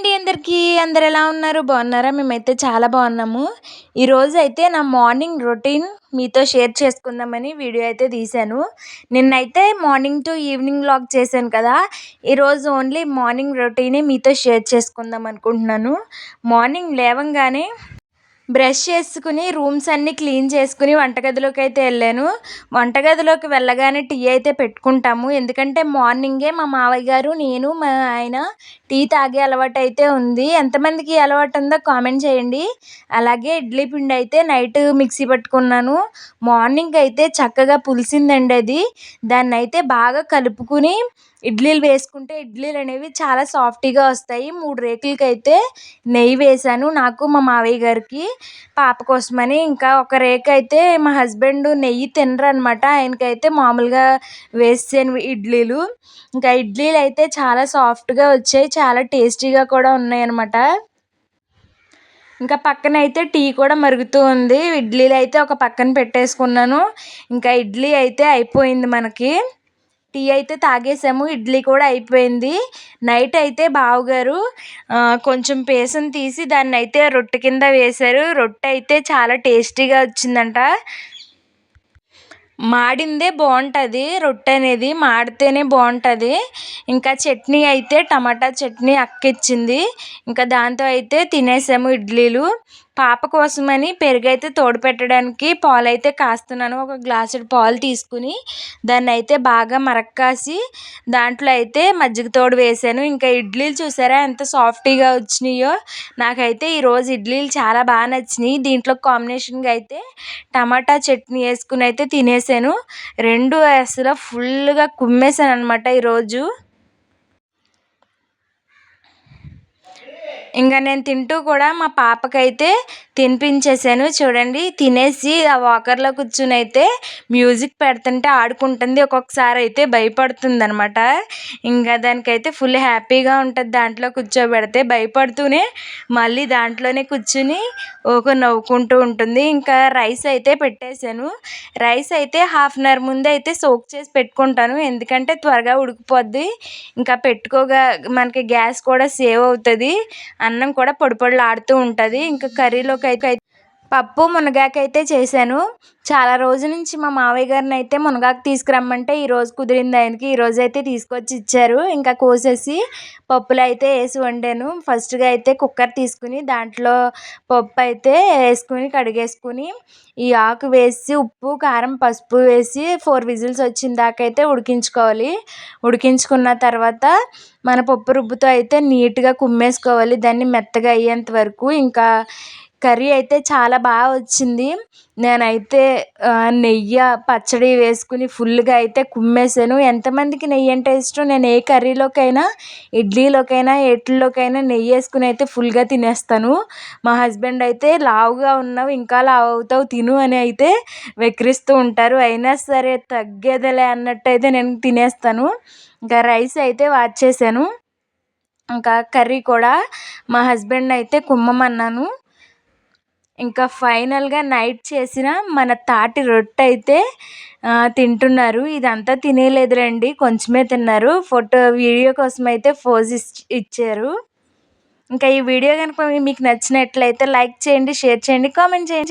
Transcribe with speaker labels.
Speaker 1: అండి అందరికీ? అందరు ఎలా ఉన్నారు? బాగున్నారా? మేమైతే చాలా బాగున్నాము. ఈరోజు అయితే నా మార్నింగ్ రొటీన్ మీతో షేర్ చేసుకుందామని వీడియో అయితే తీశాను. నిన్నైతే మార్నింగ్ టు ఈవినింగ్ లాగ్ చేశాను కదా. ఈరోజు ఓన్లీ మార్నింగ్ రొటీనే మీతో షేర్ చేసుకుందాం అనుకుంటున్నాను. మార్నింగ్ లేవంగానే బ్రష్ చేసుకుని రూమ్స్ అన్నీ క్లీన్ చేసుకుని వంటగదిలోకి అయితే వెళ్ళాను. వంటగదిలోకి వెళ్ళగానే టీ అయితే పెట్టుకుంటాము. ఎందుకంటే మార్నింగే మా మావయ్య గారు నేను మా ఆయన టీ తాగే అలవాటు అయితే ఉంది. ఎంతమందికి అలవాటు ఉందో కామెంట్ చేయండి. అలాగే ఇడ్లీ పిండి అయితే నైట్ మిక్సీ పట్టుకున్నాను. మార్నింగ్ అయితే చక్కగా పులిసిందండి అది. దాన్ని అయితే బాగా కలుపుకుని ఇడ్లీలు వేసుకుంటే ఇడ్లీలు అనేవి చాలా సాఫ్ట్గా వస్తాయి. మూడు రేకులకి అయితే నెయ్యి వేసాను నాకు మా మావయ్య గారికి. పాప కోసమని ఇంకా ఒక రేక్ అయితే మా హస్బెండ్ నెయ్యి తినరు అనమాట ఆయనకైతే మామూలుగా వేసాను ఇడ్లీలు. ఇంకా ఇడ్లీలు అయితే చాలా సాఫ్ట్గా వచ్చాయి చాలా టేస్టీగా కూడా ఉన్నాయి అనమాట ఇంకా పక్కన అయితే టీ కూడా మరుగుతూ ఉంది. ఇడ్లీలు అయితే ఒక పక్కన పెట్టేసుకున్నాను. ఇంకా ఇడ్లీ అయితే అయిపోయింది మనకి. టీ అయితే తాగేసాము ఇడ్లీ కూడా అయిపోయింది. నైట్ అయితే బావగారు కొంచెం పేసం తీసి దాన్ని అయితే రొట్టె కింద వేశారు. రొట్టె అయితే చాలా టేస్టీగా వచ్చిందంట. మాడిందే బాగుంటుంది రొట్టె అనేది మాడితేనే బాగుంటుంది ఇంకా చట్నీ అయితే టమాటా చట్నీ అక్క ఇచ్చింది ఇంకా దాంతో అయితే తినేసాము ఇడ్లీలు. పాప కోసమని పెరుగైతే తోడు పెట్టడానికి పాలైతే కాస్తున్నాను. ఒక గ్లాసుడు పాలు తీసుకుని దాన్ని అయితే బాగా మరక్కాసి దాంట్లో అయితే మజ్జిగ తోడు వేసాను. ఇంకా ఇడ్లీలు చూసారా ఎంత సాఫ్టీగా వచ్చినాయో. నాకైతే ఈరోజు ఇడ్లీలు చాలా బాగా నచ్చినాయి. దీంట్లో కాంబినేషన్గా అయితే టమాటా చట్నీ వేసుకుని అయితే తినేసాను. రెండు అసలు ఫుల్గా కుమ్మేసాను అనమాట ఈరోజు ఇంకా నేను తింటూ కూడా మా పాపకైతే తినిపించేసాను చూడండి తినేసి ఆ వాకర్లో కూర్చుని అయితే మ్యూజిక్ పెడుతుంటే ఆడుకుంటుంది. ఒక్కొక్కసారి అయితే భయపడుతుంది అనమాట ఇంకా దానికైతే ఫుల్ హ్యాపీగా ఉంటుంది. దాంట్లో కూర్చోబెడితే భయపడుతూనే మళ్ళీ దాంట్లోనే కూర్చుని ఒక నవ్వుకుంటూ ఉంటుంది. ఇంకా రైస్ అయితే పెట్టేశాను. రైస్ అయితే హాఫ్ అన్ అవర్ ముందే అయితే సోక్ చేసి పెట్టుకుంటాను. ఎందుకంటే త్వరగా ఉడికిపోద్ది. ఇంకా పెట్టుకోగా మనకి గ్యాస్ కూడా సేవ్ అవుతుంది. అన్నం కూడా పొడి ఆడుతూ ఉంటుంది. ఇంకా కర్రీలోకి అయితే పప్పు మునగాకైతే చేశాను. చాలా రోజుల నుంచి మా మావయ్య గారిని అయితే మునగాకు తీసుకురమ్మంటే ఈరోజు కుదిరింది ఆయనకి. ఈరోజు అయితే తీసుకొచ్చి ఇచ్చారు. ఇంకా కోసేసి పప్పులు అయితే వేసి వండాను. ఫస్ట్గా అయితే కుక్కర్ తీసుకుని దాంట్లో పప్పు అయితే వేసుకుని కడిగేసుకుని ఈ ఆకు వేసి ఉప్పు కారం పసుపు వేసి ఫోర్ విజిల్స్ వచ్చిన దాకా అయితే ఉడికించుకోవాలి. ఉడికించుకున్న తర్వాత మన పప్పు రుబ్బుతో అయితే నీట్గా కుమ్మేసుకోవాలి. దాన్ని మెత్తగా అయ్యేంత వరకు. ఇంకా కర్రీ అయితే చాలా బాగా వచ్చింది. నేనైతే నెయ్యి పచ్చడి వేసుకుని ఫుల్గా అయితే కుమ్మేసాను. ఎంతమందికి నెయ్యి అంటే ఇష్టం? నేను ఏ కర్రీలోకైనా ఇడ్లీలోకైనా ఎట్లలోకైనా నెయ్యి వేసుకుని అయితే ఫుల్గా తినేస్తాను. మా హస్బెండ్ అయితే లావుగా ఉన్నావు ఇంకా లావు అవుతావు తిను అని అయితే వెక్కిరిస్తూ ఉంటారు. అయినా సరే తగ్గేదిలే అన్నట్టు అయితే నేను తినేస్తాను. ఇంకా రైస్ అయితే వాచేసాను ఇంకా కర్రీ కూడా మా హస్బెండ్ అయితే కుమ్మమన్నాను. ఇంకా ఫైనల్గా నైట్ చేసిన మన తాటి రొట్టె అయితే తింటున్నారు. ఇదంతా తినేలేదురండి కొంచెమే తిన్నారు. ఫోటో వీడియో కోసం అయితే ఫోజ్ ఇచ్చారు. ఇంకా ఈ వీడియో కనుక మీకు నచ్చినట్లయితే లైక్ చేయండి షేర్ చేయండి కామెంట్ చేయండి.